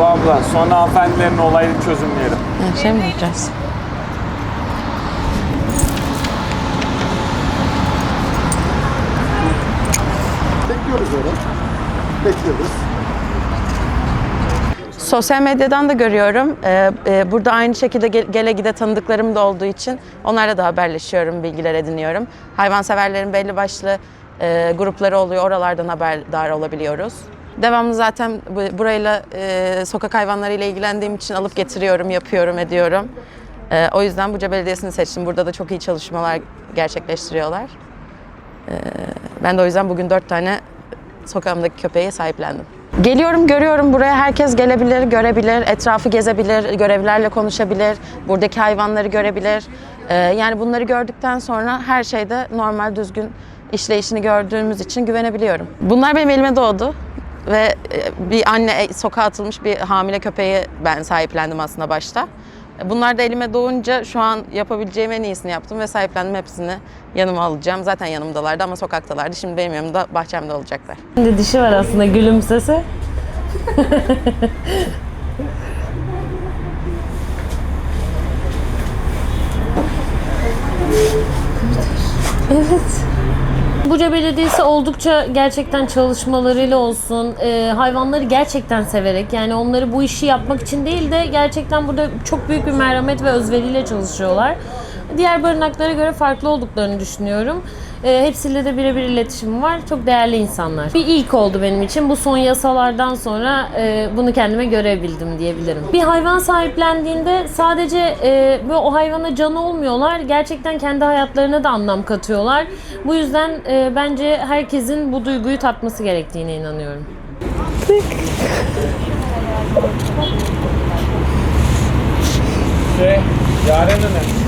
Bu abla sonra hanımefendilerin olayını çözümleyelim. Ha, şey mi yapacağız? Bekliyoruz öyle. Bekliyoruz. Sosyal medyadan da görüyorum. Ee, e, burada aynı şekilde gel- gele gide tanıdıklarım da olduğu için onlarla da haberleşiyorum, bilgiler ediniyorum. Hayvanseverlerin belli başlı e, grupları oluyor, oralardan haberdar olabiliyoruz. Devamlı zaten bu- burayla e, sokak hayvanlarıyla ilgilendiğim için alıp getiriyorum, yapıyorum, ediyorum. E, o yüzden Buca Belediyesi'ni seçtim. Burada da çok iyi çalışmalar gerçekleştiriyorlar. E, ben de o yüzden bugün dört tane sokağımdaki köpeği sahiplendim. Geliyorum, görüyorum buraya herkes gelebilir, görebilir, etrafı gezebilir, görevlilerle konuşabilir, buradaki hayvanları görebilir. Ee, yani bunları gördükten sonra her şeyde normal, düzgün işleyişini gördüğümüz için güvenebiliyorum. Bunlar benim elime doğdu ve e, bir anne e, sokağa atılmış bir hamile köpeği ben sahiplendim aslında başta. Bunlar da elime doğunca şu an yapabileceğim en iyisini yaptım ve sahiplendim hepsini yanıma alacağım. Zaten yanımdalardı ama sokaktalardı. Şimdi benim yanımda bahçemde olacaklar. Şimdi dişi var aslında gülümsese. evet. Buca Belediyesi oldukça gerçekten çalışmalarıyla olsun, e, hayvanları gerçekten severek yani onları bu işi yapmak için değil de gerçekten burada çok büyük bir merhamet ve özveriyle çalışıyorlar. Diğer barınaklara göre farklı olduklarını düşünüyorum. E, hepsiyle de birebir iletişimim var. Çok değerli insanlar. Bir ilk oldu benim için. Bu son yasalardan sonra e, bunu kendime görebildim diyebilirim. Bir hayvan sahiplendiğinde sadece e, böyle o hayvana can olmuyorlar. Gerçekten kendi hayatlarına da anlam katıyorlar. Bu yüzden e, bence herkesin bu duyguyu tatması gerektiğine inanıyorum. Şey, Yaren Hanım.